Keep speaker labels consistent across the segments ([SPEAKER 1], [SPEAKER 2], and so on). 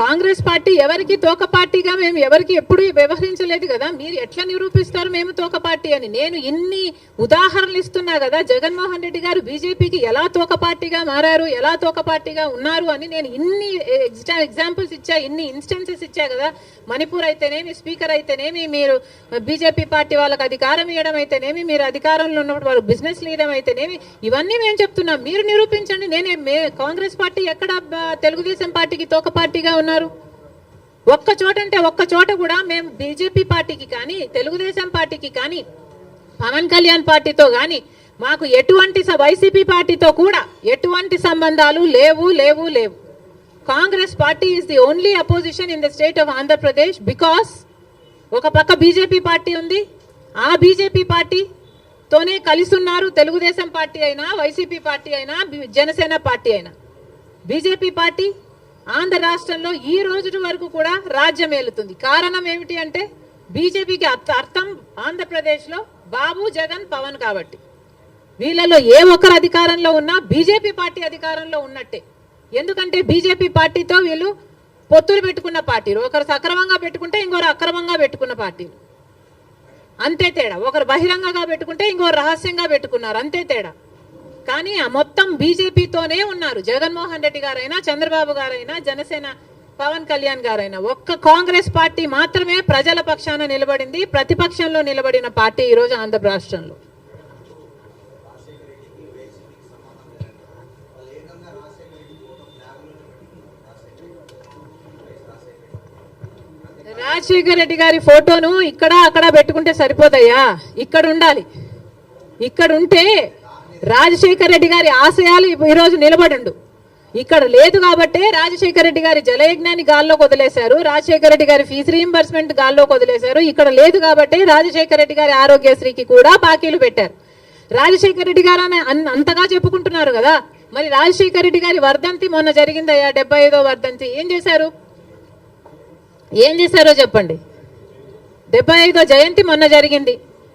[SPEAKER 1] Congress party ఎవరికి తోక పార్టీగా మేము ఎవరికి ఎప్పుడు వ్యవహరించలేదు కదా? మీరు ఎట్లా నిరూపిస్తారు మేము తోక పార్టీ అని? నేను ఇన్ని ఉదాహరణలు ఇస్తున్నా కదా జగన్మోహన్ రెడ్డి గారు బీజేపీకి ఎలా తోక పార్టీగా మారారు ఎలా తోక పార్టీగా ఉన్నారు అని నేను ఇన్ని ఎగ్జాంపుల్స్ ఇచ్చా ఇన్ని ఇన్స్టెన్సెస్ ఇచ్చా కదా? మణిపూర్ అయితేనేమి స్పీకర్ అయితేనేమి మీరు బీజేపీ పార్టీ వాళ్ళకి అధికారం ఇవ్వడం అయితేనేమి మీరు అధికారంలో ఉన్నప్పుడు వాళ్ళు బిజినెస్ లీడర్ అయితేనేమి ఇవన్నీ మేము చెప్తున్నాం. మీరు నిరూపించండి. నేనే మే కాంగ్రెస్ పార్టీ ఎక్కడ తెలుగుదేశం పార్టీకి తోక పార్టీగా ఉన్నారు. ఒక్క చోట అంటే ఒక్క చోట కూడా మేము బీజేపీ పార్టీకి కానీ తెలుగుదేశం పార్టీకి కానీ పవన్ కళ్యాణ్ పార్టీతో కానీ మాకు ఎటువంటి వైసీపీ పార్టీతో కూడా ఎటువంటి సంబంధాలు లేవు లేవు లేవు. Congress party is the only opposition in the state of Andhra Pradesh because ఒక పక్క బీజేపీ పార్టీ ఉంది ఆ బీజేపీ పార్టీతోనే కలిసిన్నారు తెలుగుదేశం పార్టీ అయినా వైసీపీ పార్టీ అయినా జనసేన పార్టీ అయినా. బీజేపీ పార్టీ ఆంధ్ర రాష్ట్రంలో ఈ రోజు వరకు కూడా రాజ్యం ఏలుతుంది. కారణం ఏమిటి అంటే బీజేపీకి అర్థం ఆంధ్రప్రదేశ్లో బాబు జగన్ పవన్ కాబట్టి. వీళ్ళలో ఏ ఒక్కరు అధికారంలో ఉన్నా బీజేపీ పార్టీ అధికారంలో ఉన్నట్టే. ఎందుకంటే బీజేపీ పార్టీతో వీళ్ళు పొత్తులు పెట్టుకున్న పార్టీలు. ఒకరు సక్రమంగా పెట్టుకుంటే ఇంకొకరు అక్రమంగా పెట్టుకున్న పార్టీలు. అంతే తేడా. ఒకరు బహిరంగంగా పెట్టుకుంటే ఇంకొకరు రహస్యంగా పెట్టుకున్నారు. అంతే తేడా. కానీ ఆ మొత్తం బీజేపీతోనే ఉన్నారు. జగన్మోహన్ రెడ్డి గారైనా చంద్రబాబు గారైనా జనసేన పవన్ కళ్యాణ్ గారైనా. ఒక్క కాంగ్రెస్ పార్టీ మాత్రమే ప్రజల పక్షాన నిలబడింది ప్రతిపక్షంలో నిలబడిన పార్టీ ఈరోజు ఆంధ్ర రాష్ట్రంలో. రాజశేఖర రెడ్డి గారి ఫోటోను ఇక్కడ అక్కడ పెట్టుకుంటే సరిపోదయ్యా ఇక్కడ ఉండాలి. ఇక్కడ ఉంటే రాజశేఖర రెడ్డి గారి ఆశయాలు ఈరోజు రోజు నిలబడండు. ఇక్కడ లేదు కాబట్టే రాజశేఖర రెడ్డి గారి జలయజ్ఞాన్ని గాల్లోకి వదిలేశారు. రాజశేఖర రెడ్డి గారి ఫీజు రీఎంబర్స్మెంట్ గాల్లోకి వదిలేశారు. ఇక్కడ లేదు కాబట్టి రాజశేఖర రెడ్డి గారి ఆరోగ్యశ్రీకి కూడా బాకీలు పెట్టారు. రాజశేఖర రెడ్డి గారు అన్- అంతగా చెప్పుకుంటున్నారు కదా. మరి రాజశేఖర రెడ్డి గారి వర్ధంతి మొన్న జరిగిందయ్యా డెబ్బై ఐదో వర్ధంతి. ఏం చేశారు? ఏం చేశారో చెప్పండి. డెబ్బై ఐదో జయంతి మొన్న జరిగింది.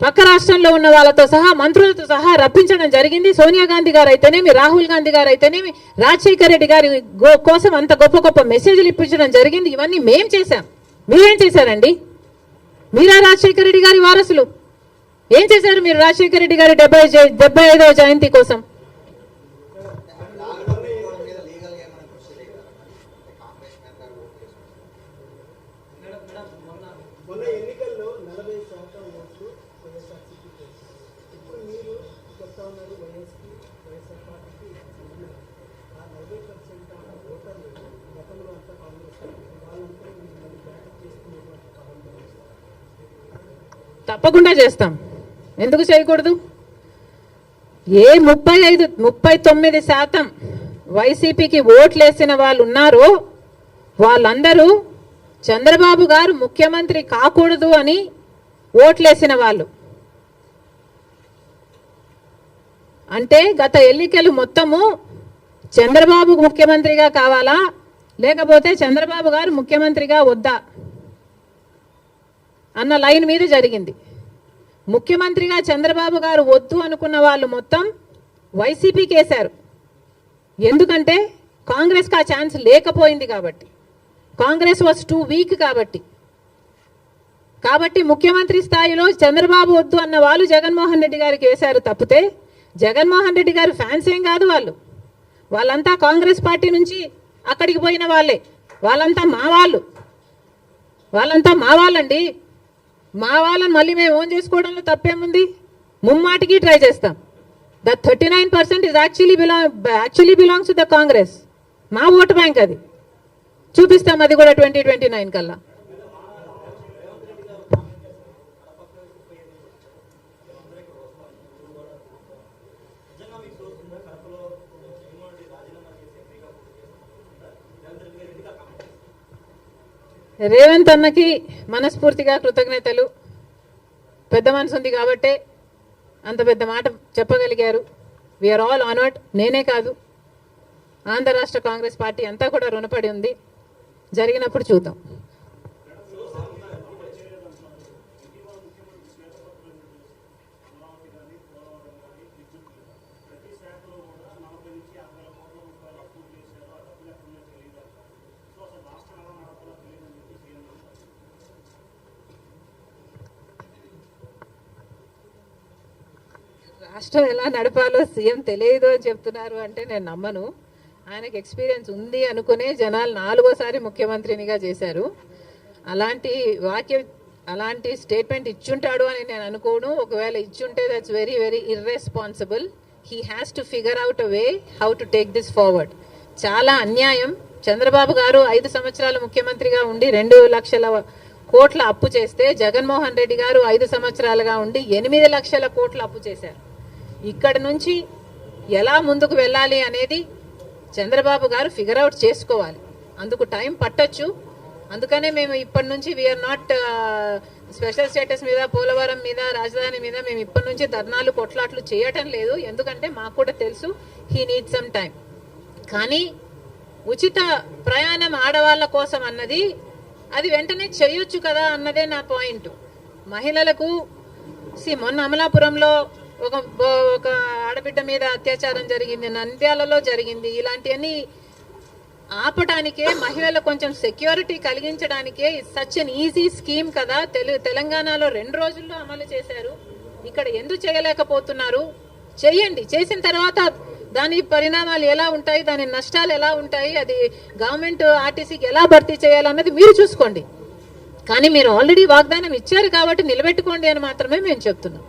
[SPEAKER 1] పక్క రాష్ట్రంలో ఉన్న వాళ్ళతో సహా మంత్రులతో సహా రప్పించడం జరిగింది. సోనియా గాంధీ గారు అయితేనేమి రాహుల్ గాంధీ గారు అయితేనేమి రాజశేఖర రెడ్డి గారి గో- కోసం అంత గొప్ప గొప్ప మెసేజ్లు ఇప్పించడం జరిగింది. ఇవన్నీ మేం చేశాం. మీరేం చేశారండి? మీరా రాజశేఖర రెడ్డి గారి వారసులు? ఏం చేశారు మీరు రాజశేఖర రెడ్డి గారి డెబ్బై డెబ్బై ఐదవ జయంతి కోసం
[SPEAKER 2] మొన్న ఎన్నికల్లో నలభై శాతం ఇప్పుడు మీరు చెప్తా ఉన్నారు వైఎస్కి వైఎస్ఆర్ పార్టీకి ఆ నలభై పర్సెంట్ ఓటర్లు గతంలో అంతా కాంగ్రెస్ వాళ్ళంతా మిమ్మల్ని బ్యాకప్ చేసుకునేటువంటి
[SPEAKER 1] తప్పకుండా చేస్తాం. ఎందుకు చేయకూడదు? ఏ ముప్పై ఐదు ముప్పై తొమ్మిది శాతం వైసీపీకి ఓట్లేసిన వాళ్ళు ఉన్నారో వాళ్ళందరూ చంద్రబాబు గారు ముఖ్యమంత్రి కాకూడదు అని ఓట్లేసిన వాళ్ళు. అంటే గత ఎన్నికలు మొత్తము చంద్రబాబు ముఖ్యమంత్రిగా కావాలా? లేకపోతే చంద్రబాబు గారు ముఖ్యమంత్రిగా వద్దా? అన్న లైన్ మీద జరిగింది. ముఖ్యమంత్రిగా చంద్రబాబు గారు వద్దు అనుకున్న వాళ్ళు మొత్తం వైసీపీకి వేశారు. ఎందుకంటే కాంగ్రెస్కి ఆ ఛాన్స్ లేకపోయింది కాబట్టి. కాంగ్రెస్ వాజ్ టూ వీక్ కాబట్టి. కాబట్టి ముఖ్యమంత్రి స్థాయిలో చంద్రబాబు వద్దు అన్న వాళ్ళు జగన్మోహన్ రెడ్డి గారికి వేశారు తప్పితే జగన్మోహన్ రెడ్డి గారు ఫ్యాన్స్ ఏం కాదు వాళ్ళు. వాళ్ళంతా కాంగ్రెస్ పార్టీ నుంచి అక్కడికి పోయిన వాళ్ళే. వాళ్ళంతా మా వాళ్ళు. వాళ్ళంతా మా వాళ్ళండి. మా వాళ్ళని మళ్ళీ మేము ఓన్ చేసుకోవడంలో తప్పేముంది? ముమ్మాటికి ట్రై చేస్తాం. The thirty nine percent is actually belong actually belongs to the Congress. మా ఓటు బ్యాంక్ అది. చూపిస్తాం అది కూడా ట్వంటీ ట్వంటీ నైన్ కల్లా. రేవంత్ అన్నకి మనస్ఫూర్తిగా కృతజ్ఞతలు. పెద్ద మనసు ఉంది కాబట్టే అంత పెద్ద మాట చెప్పగలిగారు. వీఆర్ ఆల్ ఆనర్డ్ నేనే కాదు. ఆంధ్ర రాష్ట్ర కాంగ్రెస్ పార్టీ అంతా కూడా రుణపడి ఉంది. జరిగినప్పుడు చూద్దాం. రాష్ట్రం ఎలా నడపాలో సీఎం తెలియదు అని చెప్తున్నారు అంటే నేను నమ్మను. ఆయనకు ఎక్స్పీరియన్స్ ఉంది అనుకునే జనాలు నాలుగోసారి ముఖ్యమంత్రినిగా చేశారు. అలాంటి వాక్యం అలాంటి స్టేట్మెంట్ ఇచ్చుంటాడు అని నేను అనుకోను. ఒకవేళ ఇచ్చుంటే that's very very irresponsible he has to figure out a way how to take this forward చాలా అన్యాయం. చంద్రబాబు గారు ఐదు సంవత్సరాలు ముఖ్యమంత్రిగా ఉండి రెండు లక్షల కోట్ల అప్పు చేస్తే జగన్మోహన్ రెడ్డి గారు ఐదు సంవత్సరాలుగా ఉండి ఎనిమిది లక్షల కోట్ల అప్పు చేశారు. ఇక్కడ నుంచి ఎలా ముందుకు వెళ్ళాలి అనేది చంద్రబాబు గారు ఫిగర్ అవుట్ చేసుకోవాలి. అందుకు టైం పట్టొచ్చు. అందుకనే మేము ఇప్పటి నుంచి వీఆర్ నాట్ స్పెషల్ స్టేటస్ మీద పోలవరం మీద రాజధాని మీద మేము ఇప్పటి నుంచి ధర్నాలు కొట్లాట్లు చేయటం లేదు. ఎందుకంటే మాకు కూడా తెలుసు హీ నీడ్ సమ్ టైం కానీ ఉచిత ప్రయాణం ఆడవాళ్ళ కోసం అన్నది అది వెంటనే చేయొచ్చు కదా అన్నదే నా పాయింట్ మహిళలకు సి మొన్న అమలాపురంలో ఒక ఒక ఆడబిడ్డ మీద అత్యాచారం జరిగింది నంద్యాలలో జరిగింది. ఇలాంటివన్నీ ఆపటానికే మహిళలకు కొంచెం సెక్యూరిటీ కలిగించడానికే సచ్ అన్ ఈజీ స్కీమ్ కదా. తెలు తెలంగాణలో రెండు రోజుల్లో అమలు చేశారు. ఇక్కడ ఎందుకు చేయలేకపోతున్నారు? చేయండి చేసిన తర్వాత దాని పరిణామాలు ఎలా ఉంటాయి దాని నష్టాలు ఎలా ఉంటాయి అది గవర్నమెంట్ ఆర్టీసీకి ఎలా భర్తీ చేయాలన్నది మీరు చూసుకోండి. కానీ మీరు ఆల్రెడీ వాగ్దానం ఇచ్చారు కాబట్టి నిలబెట్టుకోండి అని మాత్రమే మేము చెప్తున్నాం.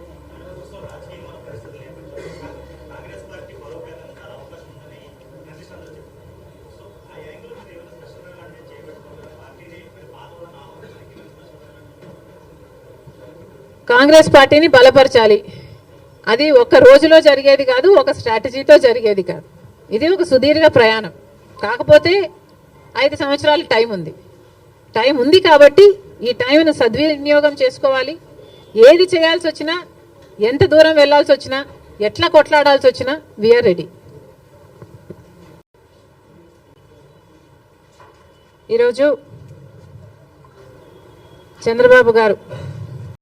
[SPEAKER 1] కాంగ్రెస్ పార్టీని బలపరచాలి. అది ఒక రోజులో జరిగేది కాదు ఒక స్ట్రాటజీతో జరిగేది కాదు. ఇది ఒక సుదీర్ఘ ప్రయాణం. కాకపోతే ఐదు సంవత్సరాల టైం ఉంది. టైం ఉంది కాబట్టి ఈ టైంను సద్వినియోగం చేసుకోవాలి. ఏది చేయాల్సి వచ్చినా ఎంత దూరం వెళ్ళాల్సి వచ్చినా ఎట్లా కొట్లాడాల్సి వచ్చినా వీఆర్ రెడీ ఈరోజు చంద్రబాబు గారు